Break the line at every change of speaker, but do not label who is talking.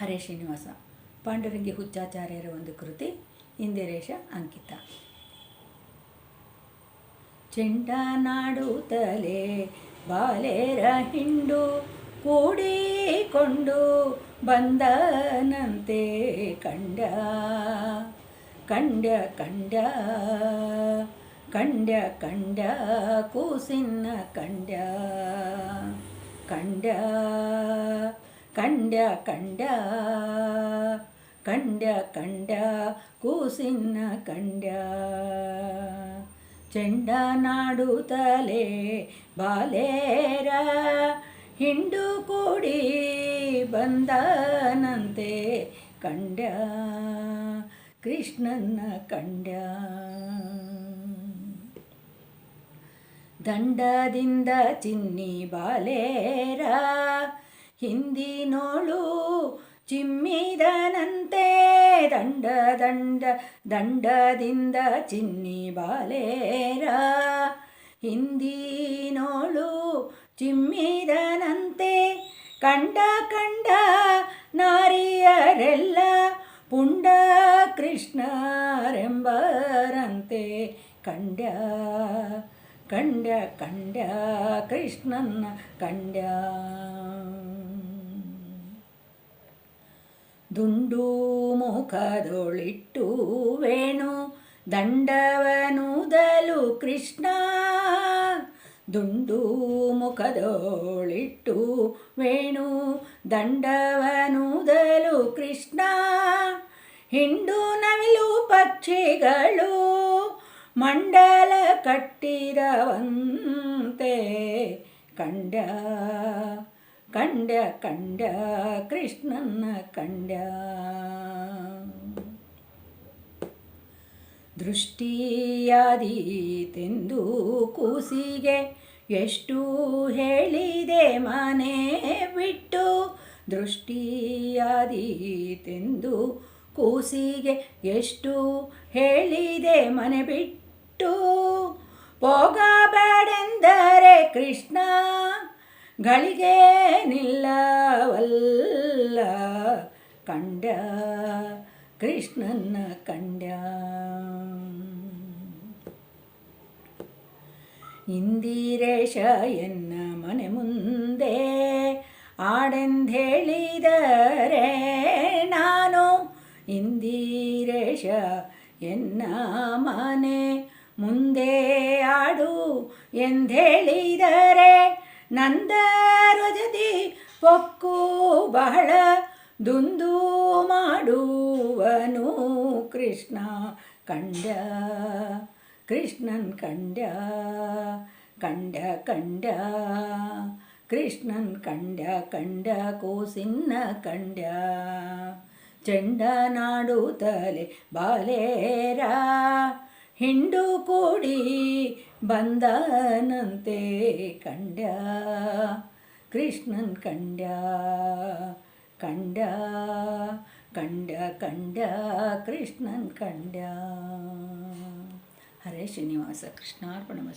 ಹರೇ ಶ್ರೀನಿವಾಸ. ಪಾಂಡುರಂಗಿ ಹುಚ್ಚಾಚಾರ್ಯರ ಒಂದು ಕೃತಿ ಇಂದಿರೇಶ ಅಂಕಿತ. ನಾಡುತ್ತಲೇ ಬಾಲೇರ ಹಿಂಡು, ಕೂಡಿಕೊಂಡು ಬಂದನಂತೆ ಕಂಡ ಕಂಡ ಕಂಡ ಕಂಡ ಕಂಡ ಕೂಸಿನ ಕಂಡ ಕಂಡ ಕಂಡ ಕಂಡ ಕಂಡ ಕಂಡ ಕೂಸಿನ ಕಂಡ ಚೆಂಡ ನಾಡುತ್ತಲೇ ಬಾಲೇರ ಹಿಂಡು ಕೂಡಿ ಬಂದನಂತೆ ಕಂಡ ಕೃಷ್ಣನ ಕಂಡ ದಂಡದಿಂದ ಚಿನ್ನಿ ಬಾಲೇರ ಹಿಂದಿನೋಳು ಚಿಮ್ಮಿದನಂತೆ ದಂಡ ದಂಡ ದಂಡದಿಂದ ಚಿನ್ನಿ ಬಾಲೇರ. ಹಿಂದಿನೋಳು ಚಿಮ್ಮಿದನಂತೆ ಕಂಡ ಕಂಡ ನಾರಿಯರೆಲ್ಲ ಪುಂಡ ಕೃಷ್ಣರೆಂಬರಂತೆ ಕಂಡ ಕಂಡ ಕಂಡ ಕೃಷ್ಣನ ಕಂಡ. ದುಂಡು ಮುಖದೊಳಿಟ್ಟು ವೇಣು ದಂಡವನುದಲು ಕೃಷ್ಣ. ದುಂಡು ಮುಖದೊಳಿಟ್ಟು ವೇಣು ದಂಡವನುದಲು ಕೃಷ್ಣ. ಹಿಂಡು ನವಿಲು ಪಕ್ಷಿಗಳು ಮಂಡಲ ಕಟ್ಟಿದವಂತೆ ಕಂಡ ಕಂಡ ಕಂಡ ಕೃಷ್ಣನ ಕಂಡ ದೃಷ್ಟಿಯಾದೀತೆಂದು ಕೂಸಿಗೆ ಎಷ್ಟು ಹೇಳಿದೆ ಮನೆ ಬಿಟ್ಟು. ದೃಷ್ಟಿಯಾದೀತೆಂದು ಕೂಸಿಗೆ ಎಷ್ಟು ಹೇಳಿದೆ ಮನೆ ಬಿಟ್ಟು. ಹೋಗಬೇಡೆಂದರೆ ಕೃಷ್ಣ ಗಳಿಗೆ ನಿಲ್ಲವಲ್ಲ, ಕಂಡ ಕೃಷ್ಣನ ಕಂಡ್ಯ ಇಂದಿರೇಶ ಎನ್ನ ಮನೆ ಮುಂದೆ ಆಡೆಂದೇಳಿದರೆ ನಾನು ಇಂದಿರೇಶ ಎನ್ನ ಮನೆ ಮುಂದೆ ಆಡು ಎಂದೇಳಿದರೆ ನಂದರಜದಿ ಪೊಕ್ಕು ಬಹಳ ದುಂದು ಮಾಡುವನು ಕೃಷ್ಣ ಕಂಡ, ಕೃಷ್ಣನ್ ಕಂಡ ಕಂಡ ಕಂಡ, ಕೃಷ್ಣನ್ ಕಂಡ ಕಂಡ ಕೂಸಿನ ಕಂಡ. ಚೆಂಡ ನಾಡುತ್ತಲೆ ಬಾಲೇರ ಹಿಂಡು ಕೂಡಿ ಬಂದನಂತೆ ಕಂಡ್ಯ ಕೃಷ್ಣನ್ ಕಂಡ್ಯ ಕಂಡ್ಯ ಕಂಡ್ಯ ಕಂಡ್ಯ ಕೃಷ್ಣನ್ ಕಂಡ್ಯ. ಹರೇ ಶ್ರೀನಿವಾಸ ಕೃಷ್ಣಾರ್ಪಣ